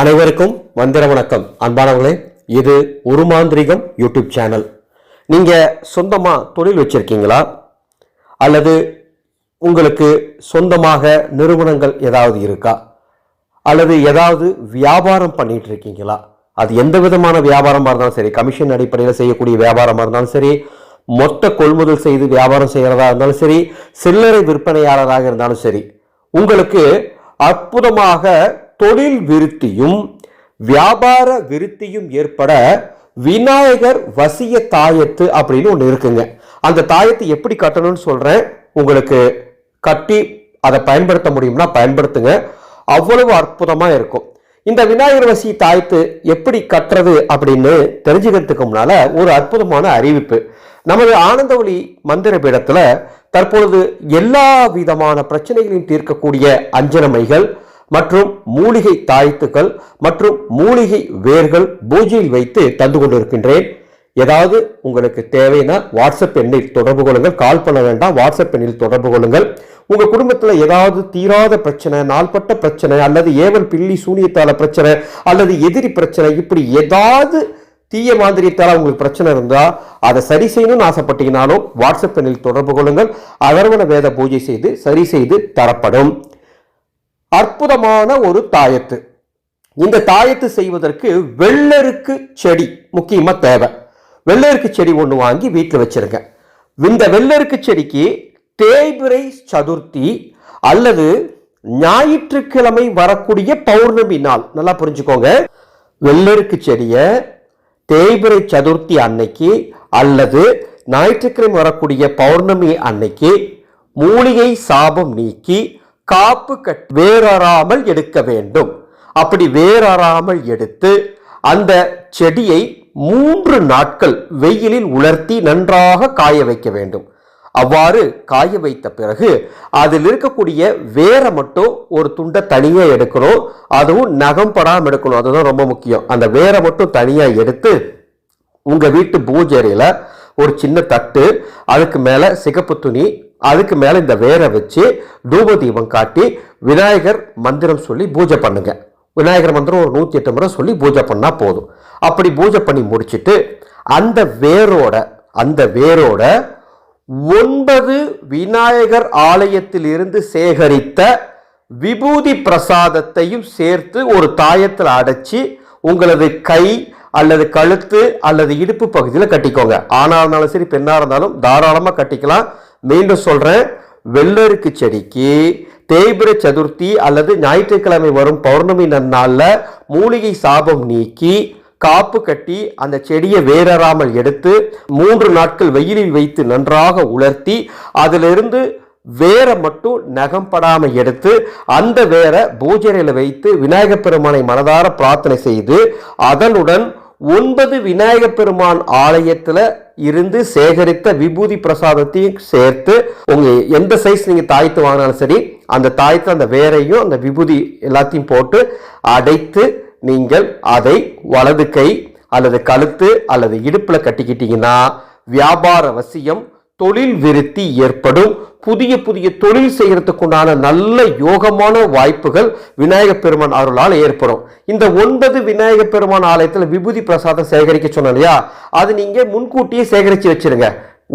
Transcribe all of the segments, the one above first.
அனைவருக்கும் வந்திர வணக்கம். அன்பானவர்களே இது ஒரு மாந்திரிகம் யூடியூப் சேனல். நீங்கள் சொந்தமாக தொழில் வச்சுருக்கீங்களா? அல்லது உங்களுக்கு சொந்தமாக நிறுவனங்கள் ஏதாவது இருக்கா? அல்லது ஏதாவது வியாபாரம் பண்ணிகிட்டு இருக்கீங்களா? அது எந்த விதமான வியாபாரமாக இருந்தாலும் சரி கமிஷன் அடிப்படையில் செய்யக்கூடிய வியாபாரமாக இருந்தாலும் சரி மொத்த கொள்முதல் செய்து வியாபாரம் செய்கிறதா இருந்தாலும் சரி சில்லறை விற்பனையாளராக இருந்தாலும் சரி உங்களுக்கு அற்புதமாக தொழில் விருத்தியும் வியாபார விருத்தியும் ஏற்பட விநாயகர் வசிய தாயத்து அப்படின்னு ஒன்று இருக்குங்க. அந்த தாயத்தை எப்படி கட்டணும்னு சொல்கிறேன் உங்களுக்கு கட்டி அதை பயன்படுத்த முடியும்னா பயன்படுத்துங்க. அவ்வளவு அற்புதமாக இருக்கும். இந்த விநாயகர் வசி தாயத்து எப்படி கட்டுறது அப்படின்னு தெரிஞ்சுக்கிறதுக்கு முன்னால் ஒரு அற்புதமான அறிவிப்பு. நமது ஆனந்தவழி மந்திர பீடத்தில் தற்பொழுது எல்லா விதமான பிரச்சனைகளையும் தீர்க்கக்கூடிய அஞ்சனமைகள் மற்றும் மூலிகை தாய்த்துக்கள் மற்றும் மூலிகை வேர்கள் பூஜையில் வைத்து தந்து கொண்டிருக்கின்றேன். ஏதாவது உங்களுக்கு தேவைன்னா வாட்ஸ்அப் எண்ணில் தொடர்பு கொள்ளுங்கள். கால் பண்ண வேண்டாம் வாட்ஸ்அப் எண்ணில் தொடர்பு கொள்ளுங்கள். உங்கள் குடும்பத்தில் ஏதாவது தீராத பிரச்சனை நாள்பட்ட பிரச்சனை அல்லது ஏவல் பில்லி சூனியத்தால பிரச்சனை அல்லது எதிரி பிரச்சனை இப்படி ஏதாவது தீய மாதிரியத்தால் உங்களுக்கு பிரச்சனை இருந்தால் அதை சரி செய்யணும்னு ஆசைப்பட்டீங்கனாலும் வாட்ஸ்அப் எண்ணில் தொடர்பு கொள்ளுங்கள். அதர்வன வேத பூஜை செய்து சரி செய்து தரப்படும். அற்புதமான ஒரு தாயத்து. இந்த தாயத்து செய்வதற்கு வெள்ளருக்கு செடி முக்கியமாக தேவை. வெள்ளருக்கு செடி ஒன்று வாங்கி வீட்டில் வச்சிருங்க. இந்த வெள்ளருக்கு செடிக்கு தேய்பிரை சதுர்த்தி அல்லது ஞாயிற்றுக்கிழமை வரக்கூடிய பௌர்ணமி நாள். நல்லா புரிஞ்சுக்கோங்க. வெள்ளருக்கு செடியை தேய்பிரை சதுர்த்தி அன்னைக்கு அல்லது ஞாயிற்றுக்கிழமை வரக்கூடிய பௌர்ணமி அன்னைக்கு மூலிகை சாபம் நீக்கி காப்பு கட் வேறறாமல் எடுக்க வேண்டும். அப்படி வேறறாமல் எடுத்து அந்த செடியை மூன்று நாட்கள் வெயிலில் உலர்த்தி நன்றாக காய வைக்க வேண்டும். அவ்வாறு காய வைத்த பிறகு அதில் இருக்கக்கூடிய வேரை மட்டும் ஒரு துண்டை தனியாக எடுக்கணும். அதுவும் நகம் படாமல் எடுக்கணும். அதுதான் ரொம்ப முக்கியம். அந்த வேரை மட்டும் தனியாக எடுத்து உங்கள் வீட்டு பூஜை ஒரு சின்ன தட்டு அதுக்கு மேலே சிகப்பு துணி அதுக்கு மேலே இந்த வேரை வச்சு தூப தீபம் காட்டி விநாயகர் மந்திரம் சொல்லி பூஜை பண்ணுங்க. விநாயகர் மந்திரம் ஒரு நூற்றி எட்டு முறை சொல்லி பூஜை பண்ணால் போதும். அப்படி பூஜை பண்ணி முடிச்சுட்டு அந்த வேரோட அந்த வேரோட ஒன்பது விநாயகர் ஆலயத்தில் இருந்து சேகரித்த விபூதி பிரசாதத்தையும் சேர்த்து ஒரு தாயத்தில் அடைச்சி உங்களது கை அல்லது கழுத்து அல்லது இடுப்பு பகுதியில் கட்டிக்கோங்க. ஆணாக இருந்தாலும் சரி பெண்ணாக இருந்தாலும் தாராளமாக கட்டிக்கலாம். மீண்டும் சொல்றேன். வெள்ளருக்கு செடிக்கு தேய்பிர சதுர்த்தி அல்லது ஞாயிற்றுக்கிழமை வரும் பௌர்ணமி நன்னாள்ல மூலிகை சாபம் நீக்கி காப்பு கட்டி அந்த செடியை வேறறாமல் எடுத்து மூன்று நாட்கள் வெயிலில் வைத்து நன்றாக உலர்த்தி அதிலிருந்து வேரை மட்டும் நகம்படாமல் எடுத்து அந்த வேரை பூஜரையில் வைத்து விநாயகப் பெருமானை மனதார பிரார்த்தனை செய்து அதனுடன் ஒன்பது விநாயகப் பெருமான் ஆலயத்தில் இருந்து சேகரித்த விபூதி பிரசாதத்தையும் சேர்த்து உங்கள் எந்த சைஸ் நீங்கள் தாய்த்து வாங்கினாலும் சரி அந்த தாயத்தை அந்த வேரையும் அந்த விபூதி எல்லாத்தையும் போட்டு அடைத்து நீங்கள் அதை வலது கை அல்லது கழுத்து அல்லது இடுப்பில் கட்டிக்கிட்டீங்கன்னா வியாபார வசியம் தொழில் விருத்தி ஏற்படும். புதிய புதிய தொழில் செய்கிறதுக்குண்டான நல்ல யோகமான வாய்ப்புகள் விநாயக பெருமான் அருளால் ஏற்படும். இந்த ஒன்பது விநாயக பெருமான் ஆலயத்தில் விபூதி பிரசாதம் சேகரிக்க சொன்னோம் இல்லையா அது நீங்கள் முன்கூட்டியே சேகரித்து வச்சிருங்க.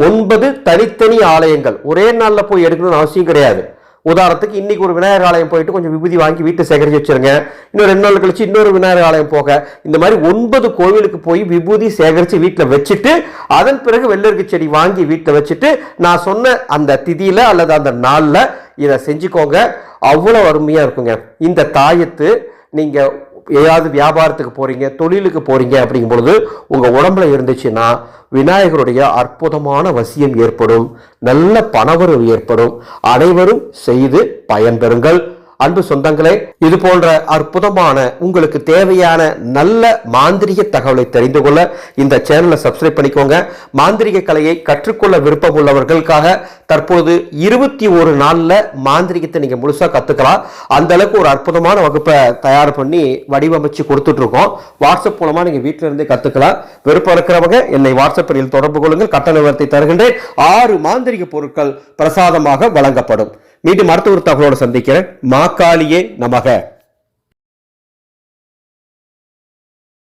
ஒன்பது தனித்தனி ஆலயங்கள். ஒரே நாளில் போய் எடுக்கணும்னு அவசியம் கிடையாது. உதாரணத்துக்கு இன்னைக்கு ஒரு விநாயகர் ஆலயம் போயிட்டு கொஞ்சம் விபூதி வாங்கி வீட்டை சேகரிச்சு வச்சிருங்க. இன்னும் ரெண்டு நாள் கழிச்சு இன்னொரு விநாயகர் ஆலயம் போக. இந்த மாதிரி ஒன்பது கோவிலுக்கு போய் விபூதி சேகரித்து வீட்டில் வச்சுட்டு அதன் பிறகு வெள்ளருக்கு செடி வாங்கி வீட்டில் வச்சுட்டு நான் சொன்ன அந்த திதியில் அல்லது அந்த நாளில் இதை செஞ்சுக்கோங்க. அவ்வளோ அருமையாக இருக்குங்க. இந்த தாயத்து நீங்கள் ஏதாவது வியாபாரத்துக்கு போகிறீங்க தொழிலுக்கு போகிறீங்க அப்படிங்கும் பொழுது உங்கள் உடம்புல இருந்துச்சுன்னா விநாயகருடைய அற்புதமான வசியம் ஏற்படும் நல்ல பணவரவு ஏற்படும். அனைவரும் செய்து பயன்பெறுங்கள். அன்பு சொந்தங்களே இது போன்ற அற்புதமான உங்களுக்கு தேவையான நல்ல மாந்திரிக தகவலை தெரிந்து கொள்ள இந்த சேனலை சப்ஸ்கிரைப் பண்ணிக்கோங்க. மாந்திரிக கலையை கற்றுக்கொள்ள விருப்பம் உள்ளவர்களுக்காக தற்போது இருபத்தி ஒரு நாளில் மாந்திரிகத்தை நீங்கள் முழுசாக கற்றுக்கலாம் அந்த அளவுக்கு ஒரு அற்புதமான வகுப்பை தயார் பண்ணி வடிவமைச்சு கொடுத்துட்ருக்கோம். வாட்ஸ்அப் மூலமாக நீங்கள் வீட்டில் இருந்தே கற்றுக்கலாம் விருப்பம் இருக்கிறவங்க என்னை வாட்ஸ்அப்பில் தொடர்பு கொள்ளுங்கள். கட்டண விவரத்தை தருகின்றேன். ஆறு மாந்திரிக பொருட்கள் பிரசாதமாக வழங்கப்படும். மீண்டும் அடுத்த ஒரு தகவலோடு சந்திக்கிறேன். மாக்காளியே நமக.